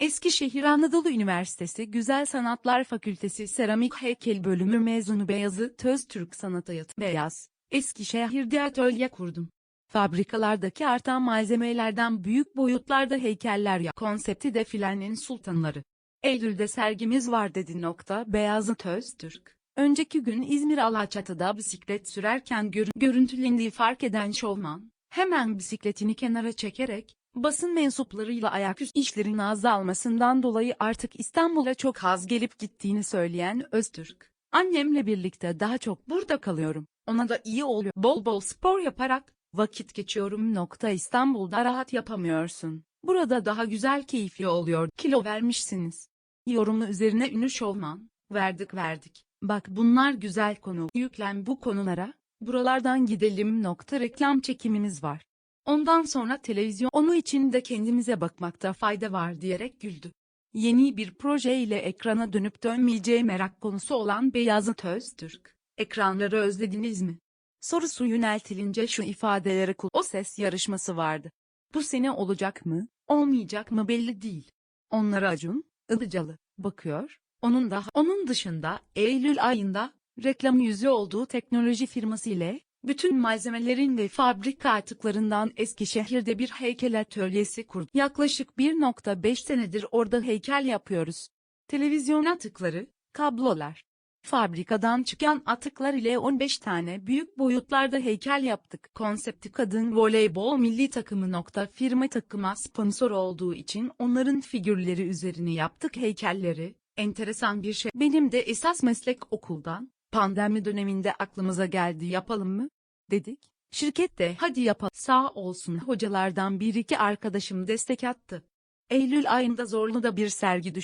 Eskişehir Anadolu Üniversitesi Güzel Sanatlar Fakültesi Seramik Heykel Bölümü mezunu Beyazıt Öztürk Sanat Hayatı Beyaz, Eskişehir'de atölye kurdum. Fabrikalardaki artan malzemelerden büyük boyutlarda heykeller ya konsepti defilenin sultanları. Eylül'de sergimiz var dedi nokta Beyazıt Öztürk. Önceki gün İzmir Alaçatı'da bisiklet sürerken görün görüntülendiği fark eden şovman, hemen bisikletini kenara çekerek, basın mensuplarıyla ayaküstü işlerin azalmasından dolayı artık İstanbul'a çok az gelip gittiğini söyleyen Öztürk, annemle birlikte daha çok burada kalıyorum, ona da iyi oluyor. Bol bol spor yaparak, vakit geçiyorum. Nokta İstanbul'da rahat yapamıyorsun. Burada daha güzel keyifli oluyor. Kilo vermişsiniz. Yorumu üzerine ünlü şovman, verdik verdik. Bak bunlar güzel konu. Yüklen bu konulara, buralardan gidelim. Nokta reklam çekimimiz var. Ondan sonra televizyon onu için de kendimize bakmakta fayda var diyerek güldü. Yeni bir proje ile ekrana dönüp dönmeyeceği merak konusu olan Beyazıt Öztürk, ekranları özlediniz mi? Sorusu yöneltilince şu ifadeleri kul o ses yarışması vardı. Bu sene olacak mı, olmayacak mı belli değil. Onlara Acun, Ilıcalı, bakıyor, onun da onun dışında Eylül ayında reklam yüzü olduğu teknoloji firması ile bütün malzemelerin ve fabrika atıklarından Eskişehir'de bir heykel atölyesi kurdu. Yaklaşık 1.5 senedir orada heykel yapıyoruz. Televizyon atıkları, kablolar. Fabrikadan çıkan atıklar ile 15 tane büyük boyutlarda heykel yaptık. Konsepti kadın voleybol milli takımı nokta firma takıma sponsor olduğu için onların figürleri üzerine yaptık heykelleri. Enteresan bir şey. Benim de esas meslek okuldan, pandemi döneminde aklımıza geldi yapalım mı? Dedik. Şirket de hadi yapalım. Sağ olsun hocalardan bir iki arkadaşım destek attı. Eylül ayında Zorlu'da bir sergi düş